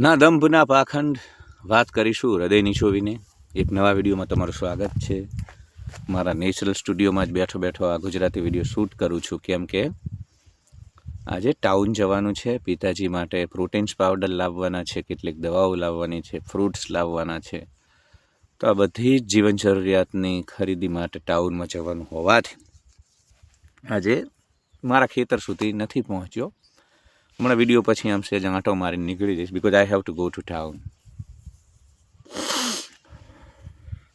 ના દંભના પાખંડ વાત કરીશું હૃદયની છોવીને. એક નવા વિડીયોમાં તમારું સ્વાગત છે. મારા નેચરલ સ્ટુડિયોમાં જ બેઠો બેઠો આ ગુજરાતી વીડિયો શૂટ કરું છું. કેમ કે આજે ટાઉન જવાનું છે. પિતાજી માટે પ્રોટીન્સ પાવડર લાવવાના છે, કેટલીક દવાઓ લાવવાની છે, ફ્રૂટ્સ લાવવાના છે. તો આ બધી જ જીવન જરૂરિયાતની ખરીદી માટે ટાઉનમાં જવાનું હોવાથી આજે મારા ખેતર સુધી નથી પહોંચ્યો. હમણાં વીડિયો પછી આમ સેજ આંટો મારીને નીકળી જઈશ because I have to go to town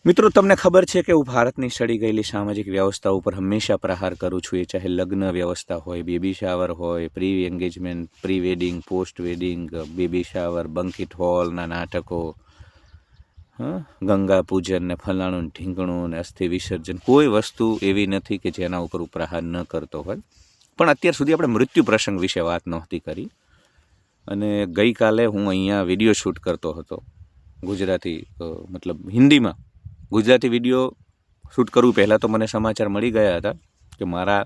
મિત્રો, તમને ખબર છે કે હું ભારતની સડી ગયેલી સામાજિક વ્યવસ્થા ઉપર હંમેશા પ્રહાર કરું છું. એ ચાહે લગ્ન વ્યવસ્થા હોય બેબી શાવર હોય pre engagement pre wedding post wedding baby shower banquet હોલના નાટકો ગંગા પૂજન ને ફલાણું ઢીંગણું ને અસ્થિ વિસર્જન, કોઈ વસ્તુ એવી નથી કે જેના ઉપર પ્રહાર ન કરતો હોય. પણ અત્યાર સુધી આપણે મૃત્યુ પ્રસંગ વિશે વાત નહોતી કરી. અને ગઈકાલે હું અહીંયા વીડિયો શૂટ કરતો હતો. ગુજરાતી મતલબ હિન્દીમાં. ગુજરાતી વીડિયો શૂટ કરવું પહેલાં તો મને સમાચાર મળી ગયા હતા કે મારા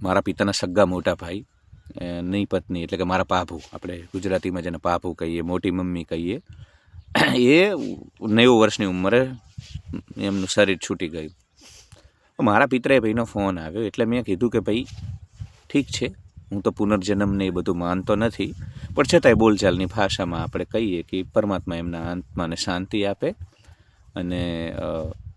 મારા પિતાના સગ્ગા મોટા ભાઈ નહીં પત્ની, એટલે કે મારા પાભુ આપણે ગુજરાતીમાં જેને પાભુ કહીએ, મોટી મમ્મી કહીએ, એ નેવું વર્ષની ઉંમરે એમનું શરીર છૂટી ગયું. મારા પિતરાએ ભાઈનો ફોન આવ્યો એટલે મેં કીધું કે ભાઈ, ઠીક છે, હું તો પુનર્જન્મને એ બધું માનતો નથી, પણ છતાંય બોલચાલની ભાષામાં આપણે કહીએ કે પરમાત્મા એમના આત્માને શાંતિ આપે અને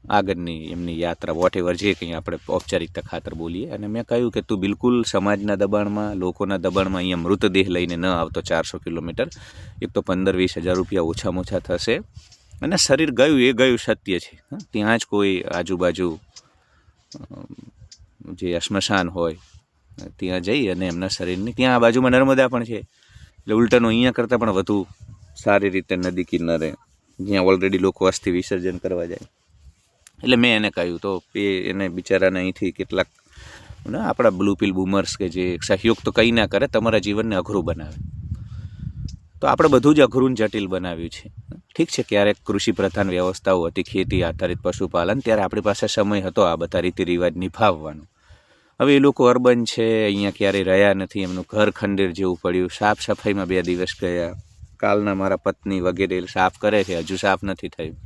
આગળની એમની યાત્રા વોટ એવર જે કંઈ આપણે ઔપચારિકતા ખાતર બોલીએ અને મેં કહ્યું કે તું બિલકુલ સમાજના દબાણમાં, લોકોના દબાણમાં અહીંયા મૃતદેહ લઈને ન આવતો ચારસો કિલોમીટર, એક તો પંદર વીસ હજાર રૂપિયા ઓછામાં ઓછા થશે અને શરીર ગયું એ ગયું સત્ય છે. ત્યાં જ કોઈ આજુબાજુ જે સ્મશાન હોય, ત્યાં જઈ અને એમના શરીરની, ત્યાં આ બાજુમાં નર્મદા પણ છે. એટલે ઉલટાનું અહીંયા કરતાં પણ વધુ સારી રીતે નદી કિનારે, જ્યાં ઓલરેડી લોકો અસ્થિ વિસર્જન કરવા જાય. એટલે મેં એને કહ્યું, તો એ એને બિચારાને અહીંથી કેટલાક આપણા બ્લુ પિલ બૂમર્સ કે જે સહયોગ તો કંઈ ના કરે, તમારા જીવનને અઘરું બનાવે. તો આપણે બધું જ અઘરું જટિલ બનાવ્યું છે. ઠીક છે, ક્યારેક કૃષિ પ્રધાન વ્યવસ્થાઓ હતી, ખેતી આધારિત પશુપાલન, ત્યારે આપણી પાસે સમય હતો આ બધા રીતિ રિવાજ નિભાવવાનો. હવે એ લોકો અર્બન છે, અહીંયા ક્યારેય રહ્યા નથી, એમનું ઘર ખંડેર જેવું પડ્યું, સાફ સફાઈમાં બે દિવસ ગયા, કાલના મારા પત્ની વગેરે સાફ કરે છે, હજુ સાફ નથી થયું.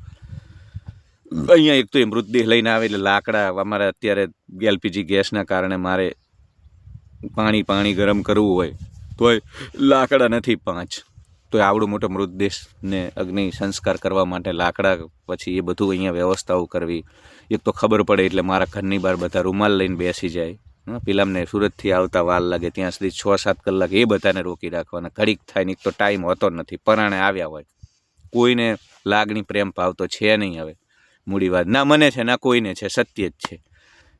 અહીંયા એક તો એ મૃતદેહ લઈને આવે એટલે લાકડા, અમારે અત્યારે એલપીજી ગેસના કારણે મારે પાણી પાણી ગરમ કરવું હોય, તોય લાકડા નથી પાંચ. તો આવડો મોટો મૃતદેહને અગ્નિ સંસ્કાર કરવા માટે લાકડા પછી એ બધું અહીંયા વ્યવસ્થાઓ કરવી. એક તો ખબર પડે એટલે મારા ઘરની બહાર બધા રૂમાલ લઈને બેસી જાય. પેલામને સુરતથી આવતા વાર લાગે, ત્યાં સુધી છ સાત કલાક એ બધાને રોકી રાખવાના. ઘડીક થાય ને એક તો ટાઈમ હોતો નથી, પરાણે આવ્યા હોય. કોઈને લાગણી પ્રેમ ભાવ તો છે નહીં હવે. મૂડી વાત, ના મને છે, ના કોઈને છે, સત્ય જ છે.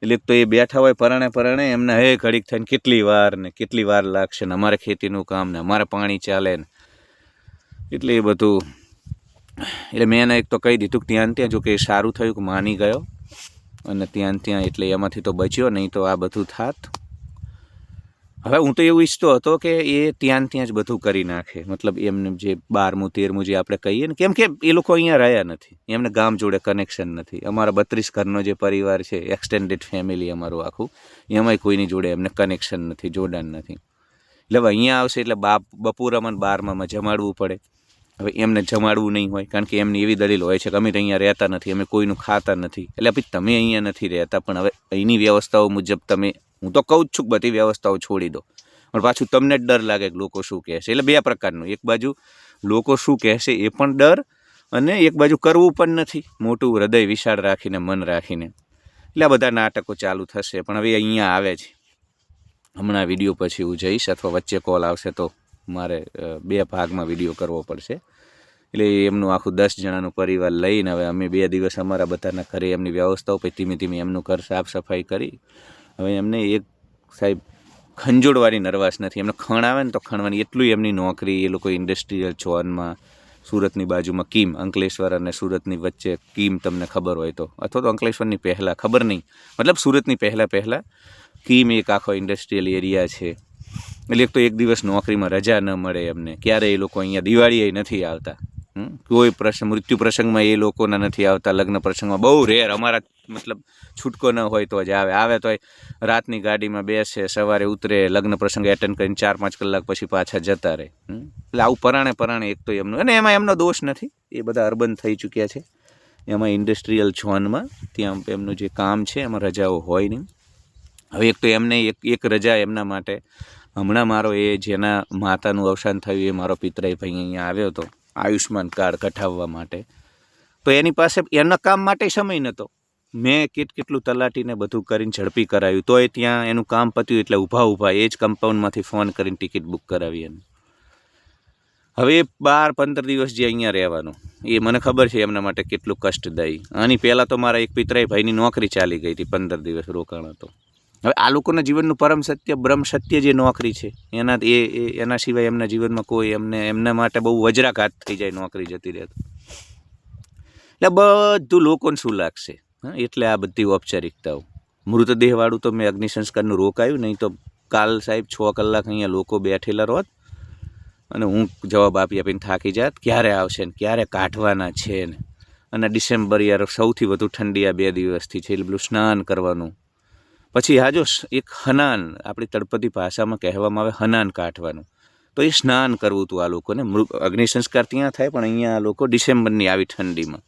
એટલે તો એ બેઠા હોય પરાણે પરાણે, એમને, હે, ઘડીક થઈને કેટલી વાર ને કેટલી વાર લાગશે ને અમારે ખેતીનું કામ ને અમારે પાણી ચાલે ને એટલે એ બધું, એટલે મેં એને એક તો કહી દીધું કે ત્યાં ત્યાં જો કે સારું થયું કે માની ગયો. અને ત્યાં ત્યાં એટલે એમાંથી તો બચ્યો, નહીં તો આ બધું થાત. હવે હું તો એવું ઈચ્છતો હતો કે એ ત્યાં ત્યાં જ બધું કરી નાખે. મતલબ એમને જે બારમું, તેરમું જે આપણે કહીએ ને, કેમ કે એ લોકો અહીંયા રહ્યા નથી. એમને ગામ જોડે કનેક્શન નથી. અમારા બત્રીસ ઘરનો જે પરિવાર છે એક્સટેન્ડેડ ફેમિલી અમારું આખું, એમાંય કોઈની જોડે એમને કનેક્શન નથી, જોડાણ નથી. એટલે હવે અહીંયા આવશે એટલે બાપ બપોરામાં અમને બારમામાં જમાડવું પડે. હવે એમને જમાડવું નહીં હોય, કારણ કે એમની એવી દલીલ હોય છે કે અમે અહીંયા રહેતા નથી, અમે કોઈનું ખાતા નથી. એટલે પછી તમે અહીંયા નથી રહેતા, પણ હવે અહીંની વ્યવસ્થાઓ મુજબ તમે, હું તો કહું જ છું બધી વ્યવસ્થાઓ છોડી દો. પણ પાછું તમને જ ડર લાગે કે લોકો શું કહેશે એટલે બે પ્રકારનું, એક બાજુ લોકો શું કહેશે એ પણ ડર, અને એક બાજુ કરવું પણ નથી. મોટું હૃદય વિશાળ રાખીને, મન રાખીને. એટલે આ બધા નાટકો ચાલુ થશે, પણ હવે અહીંયા આવે છે. હમણાં વીડિયો પછી હું જઈશ, અથવા વચ્ચે કોલ આવશે તો મારે બે ભાગમાં વીડિયો કરવો પડશે. એટલે એમનું આખું દસ જણાનું પરિવાર લઈને હવે અમે બે દિવસ અમારા બધાના ઘરે એમની વ્યવસ્થાઓ પછી ધીમે ધીમે એમનું ઘર સાફ સફાઈ કરી. હવે એમને એક સાહેબ ખંજોડવાની નર્વસ નથી. એમને ખણ આવે ને તો ખણવાની એટલું એમની નોકરી, એ લોકો ઇન્ડસ્ટ્રીયલ ઝોનમાં સુરતની બાજુમાં કીમ, અંકલેશ્વર અને સુરતની વચ્ચે કીમ તમને ખબર હોય તો. અથવા તો અંકલેશ્વરની પહેલાં, ખબર નહીં. મતલબ સુરતની પહેલાં પહેલાં કીમ એક આખો ઇન્ડસ્ટ્રીયલ એરિયા છે. એટલે એક તો એક દિવસ નોકરીમાં રજા ન મળે એમને. ક્યારે એ લોકો અહીંયા દિવાળીએ નથી આવતા? કોઈ પ્રસંગ, મૃત્યુ પ્રસંગમાં એ લોકોના નથી આવતા, લગ્ન પ્રસંગમાં. બહુ રેર. અમારા મતલબ છૂટકો ન હોય તો જ આવે. આવે તો રાતની ગાડીમાં બેસે, સવારે ઉતરે, લગ્ન પ્રસંગ એટેન્ડ કરીને ચાર પાંચ કલાક પછી પાછા જતા રહે? એટલે આવું પરાણે પરાણે એક તો એમનું. અને એમાં એમનો દોષ નથી. એ બધા અર્બન થઈ ચૂક્યા છે. એમાં ઇન્ડસ્ટ્રીયલ ઝોનમાં ત્યાં એમનું જે કામ છે, એમાં રજાઓ હોય નહીં. હવે એક તો એમને એક એક રજા એમના માટે હમણાં મારો એ જેના માતાનું અવસાન થયું એ મારો પિતરાઈ ભાઈ અહીંયા આવ્યો હતો આયુષ્માન કાર્ડ કઢાવવા માટે. તો એની પાસે એના કામ માટે સમય નહોતો. મેં કેટ કેટલું તલાટીને બધું કરીને ઝડપી કરાવ્યું. તોય ત્યાં એનું કામ પત્યું એટલે ઊભા ઊભા એ જ કમ્પાઉન્ડમાંથી ફોન કરીને ટિકિટ બુક કરાવી એને. હવે બાર પંદર દિવસ જે અહીંયા રહેવાનું, એ મને ખબર છે એમના માટે કેટલું કષ્ટદાયી. આની પહેલાં તો મારા એક પિતરાઈ ભાઈની નોકરી ચાલી ગઈ હતી પંદર દિવસ રોકાણ હતો. હવે આ લોકોના જીવનનું પરમ સત્ય, બ્રહ્મ સત્ય જે નોકરી છે, એના એ એના સિવાય એમના જીવનમાં કોઈ એમને, એમના માટે બહુ વજ્રાઘાત થઈ જાય નોકરી જતી રહેતી એટલે બધું લોકોને શું લાગશે? એટલે આ બધી ઔપચારિકતાઓ. મૃતદેહવાળું તો મેં અગ્નિ સંસ્કારનું રોકાયું, નહીં તો કાલ સાહેબ છ કલાક અહીંયા લોકો બેઠેલા રોત અને હું જવાબ આપી આપીને થાકી જાત. ક્યારે આવશે ને ક્યારે કાઢવાના છે ને? અને ડિસેમ્બર યાર સૌથી વધુ ઠંડી આ બે દિવસથી છે, એટલે પેલું સ્નાન કરવાનું. પછી આ જો એક હનાન આપણી તળપદી ભાષામાં કહેવામાં આવે હનાન કાઢવાનું. તો એ સ્નાન કરવું હતું આ લોકોને. મૃગ, અગ્નિ સંસ્કાર ત્યાં થાય, પણ અહીંયા આ લોકો ડિસેમ્બરની આવી ઠંડીમાં.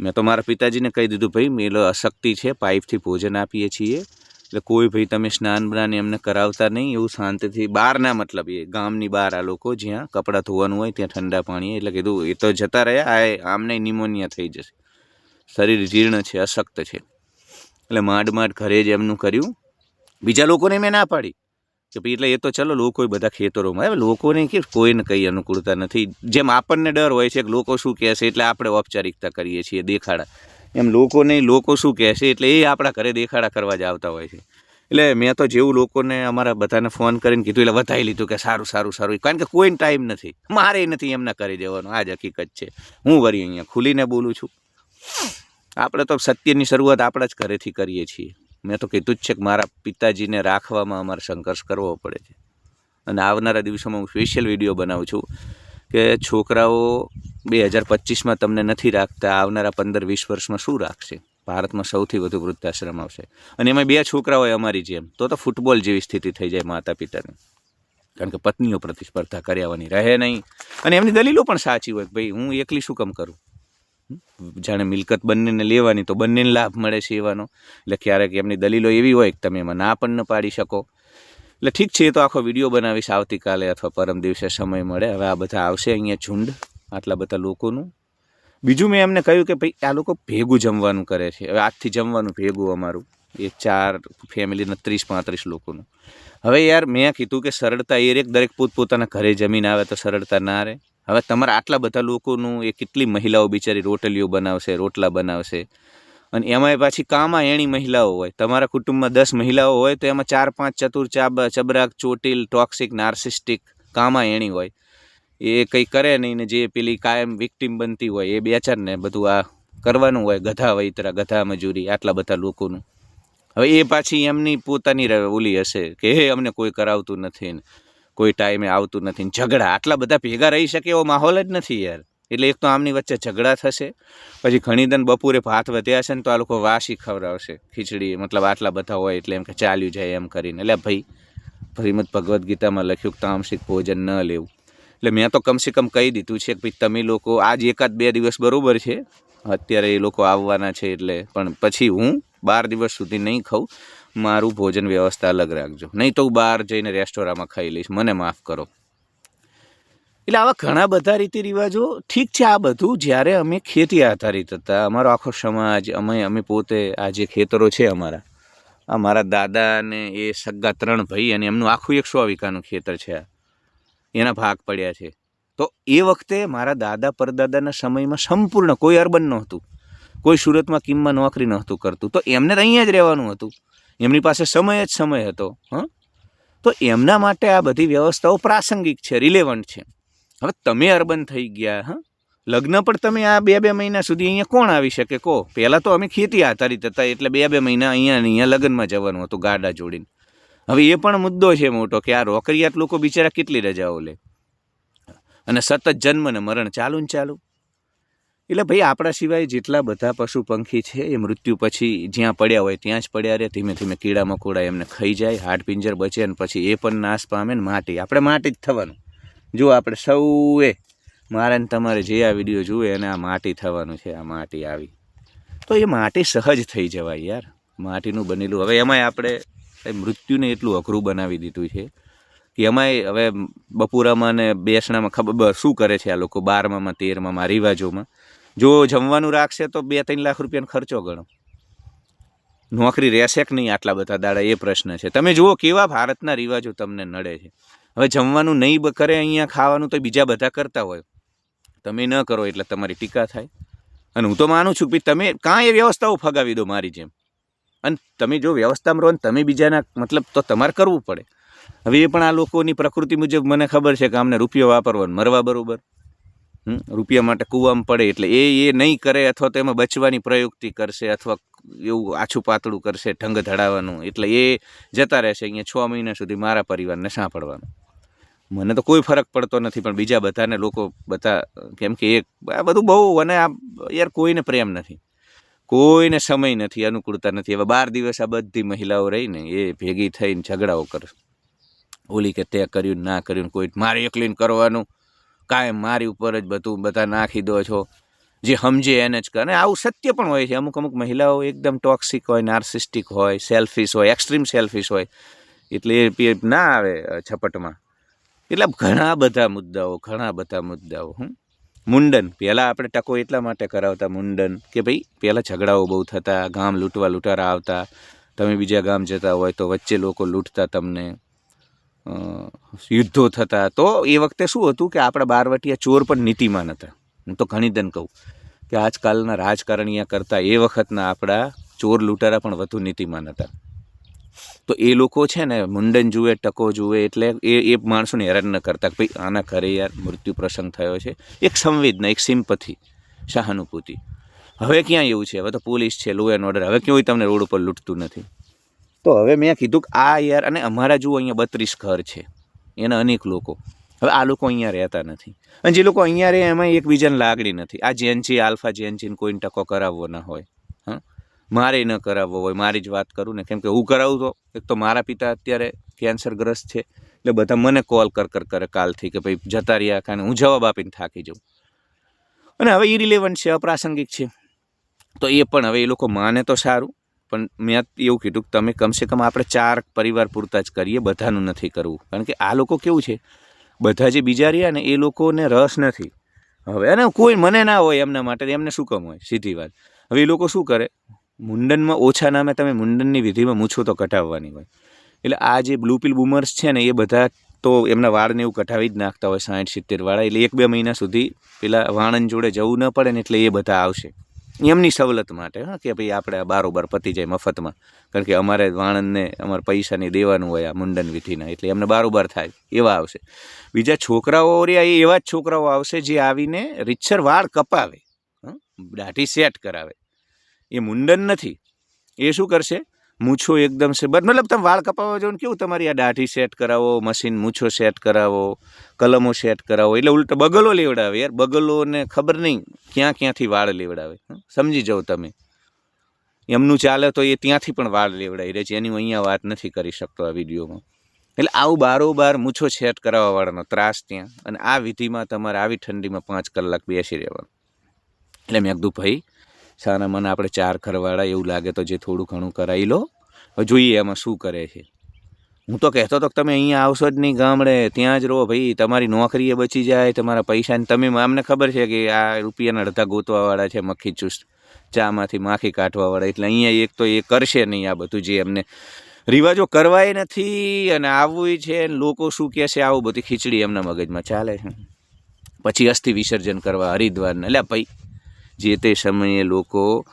મેં તો મારા પિતાજીને કહી દીધું, ભાઈ મેં અશક્તિ છે, પાઇપથી ભોજન આપીએ છીએ. એટલે કોઈ ભાઈ તમે સ્નાન બનાને એમને કરાવતા નહીં, એવું શાંતિથી બહારના મતલબ એ, ગામની બહાર આ લોકો જ્યાં કપડાં ધોવાનું હોય ત્યાં ઠંડા પાણી એટલે કીધું, એ તો જતા રહ્યા, આ આમને નિમોનિયા થઈ જશે. શરીર જીર્ણ છે, અશક્ત છે. એટલે માંડ માંડ ઘરે જ એમનું કર્યું. બીજા લોકોને મેં ના પાડી. કે ભાઈ એટલે એ તો ચલો લોકો બધા ખેતરોમાં. આવે લોકોને કે કોઈને કંઈ અનુકૂળતા નથી. જેમ આપણને ડર હોય છે કે લોકો શું કહેશે એટલે આપણે ઔપચારિકતા કરીએ છીએ, દેખાડા. એમ લોકોને લોકો શું કહેશે એટલે એ આપણા ઘરે દેખાડા કરવા જ આવતા હોય છે. એટલે મેં તો જેવું લોકોને અમારા બધાને ફોન કરીને કીધું, એટલે વધાવી લીધું કે સારું સારું સારું. કારણ કે કોઈને ટાઈમ નથી. મારે નથી એમના કરી દેવાનું આ જ હકીકત છે. હું વળી અહીંયા ખુલીને બોલું છું. આપણે તો સત્યની શરૂઆત આપણા જ ઘરેથી કરીએ છીએ. મેં તો કીધું જ છે કે મારા પિતાજીને રાખવામાં અમારે સંઘર્ષ કરવો પડે છે. અને આવનારા દિવસોમાં હું સ્પેશિયલ વીડિયો બનાવું છું કે છોકરાઓ બે હજાર પચીસમાં તમને નથી રાખતા, આવનારા પંદર વીસ વર્ષમાં શું રાખશે? ભારતમાં સૌથી વધુ વૃદ્ધાશ્રમ આવશે. અને એમાં બે છોકરા હોય અમારી જેમ, તો તો ફૂટબોલ જેવી સ્થિતિ થઈ જાય માતા પિતાની કારણ કે પત્નીઓ પ્રતિસ્પર્ધા કર્યાવાની રહે નહીં. અને એમની દલીલો પણ સાચી હોય ભાઈ હું એકલી શું કામ કરું? જાણે મિલકત બંનેને લેવાની તો બંનેને લાભ મળે છે એવાનો એટલે ક્યારેક એમની દલીલો એવી હોય કે તમે એમાં ના પણ ન પાડી શકો. એટલે ઠીક છે, એ તો આખો વીડિયો બનાવીશ આવતીકાલે અથવા પરમ દિવસે સમય મળે. હવે આ બધા આવશે અહીંયા ઝુંડ, આટલા બધા લોકોનું. બીજું મેં એમને કહ્યું કે ભાઈ આ લોકો ભેગું જમવાનું કરે છે. હવે આજથી જમવાનું ભેગું અમારું. એ ચાર ફેમિલીના ત્રીસ પાંત્રીસ લોકોનું. હવે યાર મેં કીધું કે સરળતા એ દરેક પોતપોતાના ઘરે જમીન આવે તો સરળતા ના રહે હવે તમારા આટલા બધા લોકોનું એ કેટલી મહિલાઓ બિચારી રોટલીઓ બનાવશે, રોટલા બનાવશે? અને એમાંય પાછી કામાં એણી મહિલાઓ હોય. તમારા કુટુંબમાં દસ મહિલાઓ હોય તો એમાં ચાર, પાંચ ચતુર ચાબ, ચબરાક, ચોટીલ, ટોક્સિક, નાર્સિસ્ટિક કામાં એણી હોય. એ કંઈ કરે નહીં ને જે પેલી કાયમ વિક્ટીમ બનતી હોય, એ બે ચાર ને બધું આ કરવાનું હોય, ગધા વૈતરા, ગધા મજૂરી, આટલા બધા લોકોનું. હવે એ પાછી એમની પોતાની ઓલી હશે કે, હે, અમને કોઈ કરાવતું નથી ને. કોઈ ટાઈમે આવતું નથી ઝઘડા. આટલા બધા ભેગા રહી શકે એવો માહોલ જ નથી યાર. એટલે એક તો આમની વચ્ચે ઝઘડા થશે, પછી ઘણી દન બપોરે ભાત વધ્યા છે ને તો આ લોકો વાસી ખવડાવશે ખીચડી, મતલબ આટલા બધા હોય એટલે એમ કે ચાલ્યું જાય એમ કરીને. એટલે ભાઈ, શ્રીમદ ભગવદ્ ગીતામાં લખ્યું કે તામસિક ભોજન ન લેવું. એટલે મેં તો કમસે કમ કહી દીધું છે કે ભાઈ, તમે લોકો આજ એકાદ બે દિવસ બરાબર છે. અત્યારે એ લોકો આવવાના છે એટલે પણ પછી હું બાર દિવસ સુધી નહીં ખાઉં. મારું ભોજન વ્યવસ્થા અલગ રાખજો. નહીં તો હું બહાર જઈને રેસ્ટોરાંમાં ખાઈ લઈશ. મને માફ કરો. એટલે આવા ઘણા બધા રીતિ રિવાજો. ઠીક છે આ બધું. જ્યારે અમે ખેતી આધારિત હતા, અમારો આખો સમાજ, અમે અમે પોતે, આ જે ખેતરો છે અમારા, આ મારા દાદા અને એ સગા ત્રણ ભાઈ અને એમનું આખું એક સો વીઘાનું ખેતર છે આ. એના ભાગ પડ્યા છે. તો એ વખતે મારા દાદા પરદાદાના સમયમાં સંપૂર્ણ કોઈ અર્બન નહોતું. કોઈ સુરતમાં કિમમાં નોકરી નહોતું કરતું. તો એમને અહીંયા જ રહેવાનું હતું. એમની પાસે સમય જ સમય હતો, હં? તો એમના માટે આ બધી વ્યવસ્થાઓ પ્રાસંગિક છે રિલેવન્ટ છે. હવે તમે અર્બન થઈ ગયા, હં? લગ્ન પણ તમે આ બે બે મહિના સુધી અહીંયા કોણ આવી શકે? કહો પહેલાં તો અમે ખેતી આધારિત હતા, એટલે બે બે મહિના અહીંયા અહીંયા લગ્નમાં જવાનું હતું, ગાડા જોડીને. હવે એ પણ મુદ્દો છે મોટો કે આ રોકરિયાત લોકો બિચારા કેટલી રજાઓ લે? અને સતત જન્મ ને મરણ ચાલુ ને ચાલુ? એટલે ભાઈ, આપણા સિવાય જેટલા બધા પશુ પંખી છે, એ મૃત્યુ પછી જ્યાં પડ્યા હોય ત્યાં જ પડ્યા રહે ધીમે ધીમે કીડા મકોડા એમને ખાઈ જાય હાડ બચે ને પછી એ પણ નાશ પામે ને માટી. આપણે માટી જ થવાનું. જો આપણે સૌએ, મારે ને તમારે જે આ વીડિયો જુએ એને આ માટી થવાનું છે, આ માટી આવી. તો એ માટી સહજ થઈ જવાય યાર. માટીનું બનેલું. હવે એમાંય આપણે મૃત્યુને એટલું અઘરું બનાવી દીધું છે કે એમાંય હવે બપોરામાં ને બેસણામાં ખબર, શું કરે છે આ લોકો? બારમામાં, તેરમામાં, રિવાજોમાં. જો જમવાનું રાખશે તો બે ત્રણ લાખ રૂપિયાનો ખર્ચો ગણો. નોકરી રહેશે કે નહીં આટલા બધા દાડા, એ પ્રશ્ન છે. તમે જુઓ કેવા ભારતના રિવાજો તમને નડે છે. હવે જમવાનું નહીં કરે અહીંયા ખાવાનું તો બીજા બધા કરતા હોય. તમે ન કરો એટલે તમારી ટીકા થાય. અને હું તો માનું છું કે તમે કાંઈ એ વ્યવસ્થાઓ ફગાવી દો મારી જેમ. અને તમે જો વ્યવસ્થામાં રહો ને તમે બીજાના મતલબ તો તમારે કરવું પડે. હવે એ પણ આ લોકોની પ્રકૃતિ મુજબ મને ખબર છે કે આમને રૂપિયો વાપરવાનો મરવા બરોબર. રૂપિયા માટે કૂવામાં પડે એટલે એ એ નહીં કરે અથવા તો એમાં બચવાની પ્રયુક્તિ કરશે અથવા એવું આછું પાતળું કરશે, ઢંગ ધડાવવાનું. એટલે એ જતા રહેશે અહીંયા છ મહિના સુધી મારા પરિવારને સાંભળવાનું. મને તો કોઈ ફરક પડતો નથી, પણ બીજા બધાને લોકો બધા કેમ કે એક આ બધું બહુ અને આ યાર કોઈને પ્રેમ નથી. કોઈને સમય નથી, અનુકૂળતા નથી. હવે બાર દિવસ આ બધી મહિલાઓ રહીને એ ભેગી થઈને ઝઘડાઓ કરશે ઓલી કે તે કર્યું ના કર્યું કોઈ મારે એકલીને કરવાનું. કાયમ મારી ઉપર જ બધું બધા નાખી દો છો. જે સમજે એને જ કરે. આવું સત્ય પણ હોય છે. અમુક અમુક મહિલાઓ એકદમ ટોક્સિક હોય નાર્સિસ્ટિક હોય સેલ્ફિશ હોય એક્સ્ટ્રીમ સેલ્ફિશ હોય. એટલે એ ના આવે છપટમાં. એટલે ઘણા બધા મુદ્દાઓ, ઘણા બધા મુદ્દાઓ હું મુંડન. પહેલાં આપણે ટકો એટલા માટે કરાવતા મુંડન કે ભાઈ, પહેલાં ઝઘડાઓ બહુ થતા, ગામ લૂંટવા લૂંટારા આવતા. તમે બીજા ગામ જતા હોય તો વચ્ચે લોકો લૂંટતા તમને. યુદ્ધો થતા. તો એ વખતે શું હતું કે આપણા બારવટીયા ચોર પણ નીતિમાન હતા. હું તો ઘણી દન કહું કે આજકાલના રાજકારણીયા કરતાં એ વખતના આપણા ચોર લૂંટારા પણ વધુ નીતિમાન હતા. તો એ લોકો છે ને, મુંડન જુએ, ટકો જુએ, એટલે એ એ માણસોને હેરાન ન કરતા કે ભાઈ આના ઘરે યાર મૃત્યુ પ્રસંગ થયો છે. એક સંવેદના, એક સિમ્પથી, સહાનુભૂતિ. હવે ક્યાં એવું છે? હવે તો પોલીસ છે લો એન્ડ ઓર્ડર હવે ક્યાંય તમને રોડ ઉપર લૂંટતું નથી. તો હવે મેં કીધું કે આ યાર, અને અમારા જુઓ અહીંયા બત્રીસ ઘર છે. એના અનેક લોકો. હવે આ લોકો અહીંયા રહેતા નથી. અને જે લોકો અહીંયા રહે, એમાં એકબીજાને લાગણી નથી. આ જેનજી આલ્ફા જેનજીને કોઈને ટકો કરાવવો ના હોય. હા? મારે ન કરાવવો હોય. મારી જ વાત કરું ને. કેમ કે હું કરાવું તો, એક તો મારા પિતા અત્યારે કેન્સરગ્રસ્ત છે. એટલે બધા મને કોલ કર કર, કરે કાલથી કે ભાઈ, જતા રહ્યા કારણ હું જવાબ આપીને થાકી જાઉં. અને હવે ઇરિલેવન્ટ છે, અપ્રાસંગિક છે. તો એ પણ હવે એ લોકો માને તો સારું. પણ મેં એવું કીધું કે તમે કમસે કમ આપણે ચાર પરિવાર પૂરતા જ કરીએ, બધાનું નથી કરવું. કારણ કે આ લોકો કેવું છે? બધા જે બીજા રહ્યા ને એ લોકોને રસ નથી. હવે અને કોઈ મને ના હોય એમના માટે, એમને શું કમ હોય? સીધી વાત. હવે એ લોકો શું કરે? મુંડનમાં ઓછા નામે તમે મુંડનની વિધિમાં મૂછો તો કટાવવાની હોય. એટલે આ જે બ્લુ પિલ બુમર્સ છે ને એ બધા તો એમના વાળને એવું કટાવી જ નાખતા હોય સાઠ સિત્તેર વાળા. એટલે એક બે મહિના સુધી પેલા વાણન જોડે જવું ન પડે ને એટલે એ બધા આવશે. એમની સવલત માટે, હા, કે ભાઈ આપણે આ બારોબાર પતી જાય મફતમાં. કારણ કે અમારે વાણંદને અમારે પૈસાની દેવાનું હોય આ મુંડન વિધિના, એટલે એમને બારોબાર થાય, એવા આવશે. બીજા છોકરાઓ રહ્યા એ એવા જ છોકરાઓ આવશે જે આવીને રીતસર વાળ કપાવે? દાઢી સેટ કરાવે. એ મુંડન નથી. એ શું કરશે? મૂછો એકદમ છે બસ મતલબ તમે વાળ કપાવવા જાઓ ને કેવું તમારી આ દાઢી સેટ કરાવો મશીન મૂછો સેટ કરાવો, કલમો સેટ કરાવો, એટલે ઉલટો બગલો લેવડાવે યાર. બગલોને ખબર નહીં ક્યાં ક્યાંથી વાળ લેવડાવે. સમજી જાઓ તમે. એમનું ચાલે તો એ ત્યાંથી પણ વાળ લેવડાવી રહે છે. એની હું અહીંયા વાત નથી કરી શકતો આ વિડીયોમાં. એટલે આવું બારોબાર મૂછો સેટ કરાવવાવાળાનો ત્રાસ ત્યાં. અને આ વિધિમાં તમારે આવી ઠંડીમાં પાંચ કલાક બેસી રહેવાનું. એટલે મેં કીધું, ભાઈ સારા મને આપણે ચાર ખરવાળા એવું લાગે તો જે થોડું ઘણું કરાવી લો. જોઈએ એમાં શું કરે છે. હું તો કહેતો હતો કે તમે અહીંયા આવશો જ નહીં ગામડે, ત્યાં જ રહો ભાઈ, તમારી નોકરીએ બચી જાય, તમારા પૈસાને તમે અમને ખબર છે કે આ રૂપિયાના અડધા ગોતવાવાળા છે મખી ચુસ્ત, ચામાંથી માખી કાઢવાવાળા, એટલે અહીંયા એક તો એ કરશે નહીં આ બધું જે એમને રિવાજો કરવાય નથી અને આવવું છે લોકો શું કહે છે, આવું બધી ખીચડી એમના મગજમાં ચાલે છે. પછી અસ્થિ વિસર્જન કરવા, હરિદ્વારને એટલે ભાઈ જે તે સમયે લોકો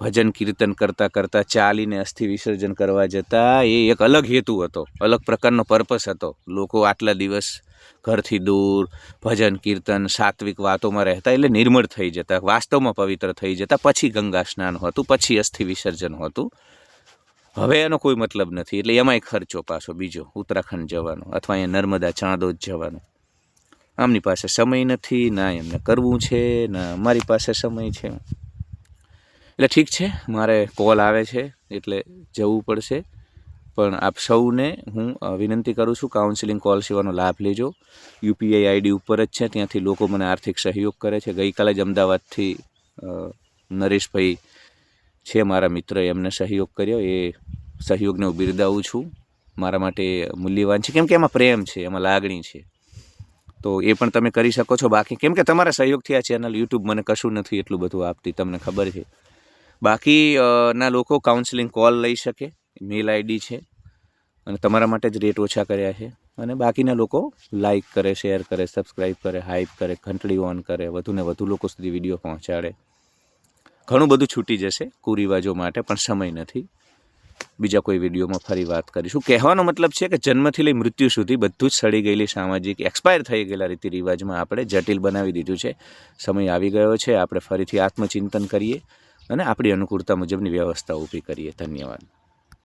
ભજન કીર્તન કરતાં કરતાં ચાલીને અસ્થિ વિસર્જન કરવા જતા, એ એક અલગ હેતુ હતો, અલગ પ્રકારનો પર્પસ હતો. લોકો આટલા દિવસ ઘરથી દૂર, ભજન કીર્તન, સાત્વિક વાતોમાં રહેતા એટલે નિર્મળ થઈ જતા, વાસ્તવમાં પવિત્ર થઈ જતા, પછી ગંગા સ્નાન હતું, પછી અસ્થિ વિસર્જન હતું. હવે એનો કોઈ મતલબ નથી, એટલે એમાંય ખર્ચો પાછો બીજો, ઉત્તરાખંડ જવાનો, અથવા અહીંયા નર્મદા ચાંદોદ જવાનો. આમની પાસે સમય નથી, ના એમને કરવું છે, ના મારી પાસે સમય છે. એટલે ઠીક છે, મારે કોલ આવે છે, એટલે જવું પડશે. પણ આપ સૌને હું વિનંતી કરું છું કાઉન્સિલિંગ કોલ સેવાનો લાભ લેજો. યુપીઆઈ આઈડી ઉપર જ છે, ત્યાંથી લોકો મને આર્થિક સહયોગ કરે છે. ગઈકાલે જ અમદાવાદથી નરેશભાઈ છે મારા મિત્ર, એમને સહયોગ કર્યો. એ સહયોગને હું બિરદાવું છું. મારા માટે મૂલ્યવાન છે. કેમ કે એમાં પ્રેમ છે, એમાં લાગણી છે. તો એ પણ તમે કરી શકો છો. બાકી કેમ કે તમારા સહયોગથી આ ચેનલ યુટ્યુબ મને કશું નથી એટલું બધું આપતી, તમને ખબર છે. બાકી ના લોકો કાઉન્સિલિંગ કોલ લઈ શકે મેલ આઈડી છે. અને તમારા માટે જ રેટ ઓછા કર્યા છે. અને બાકીના લોકો લાઈક કરે શેર કરે સબસ્ક્રાઈબ કરે હાઇપ કરે, ઘંટડી ઓન કરે વધુને વધુ લોકો સુધી વીડિયો પહોંચાડે. ઘણું બધું છૂટી જશે કુરિવાજો માટે, પણ સમય નથી. બીજા કોઈ વિડીયોમાં ફરી વાત કરીશું. કહેવાનો મતલબ છે કે જન્મથી લઈ મૃત્યુ સુધી બધું જ સડી ગયેલી સામાજિક એક્સપાયર થઈ ગયેલા રીતિ રિવાજમાં આપણે જટિલ બનાવી દીધું છે. સમય આવી ગયો છે, આપણે ફરીથી આત્મચિંતન કરીએ અને આપણી અનુકૂળતા મુજબની વ્યવસ્થા ઊભી કરીએ. ધન્યવાદ.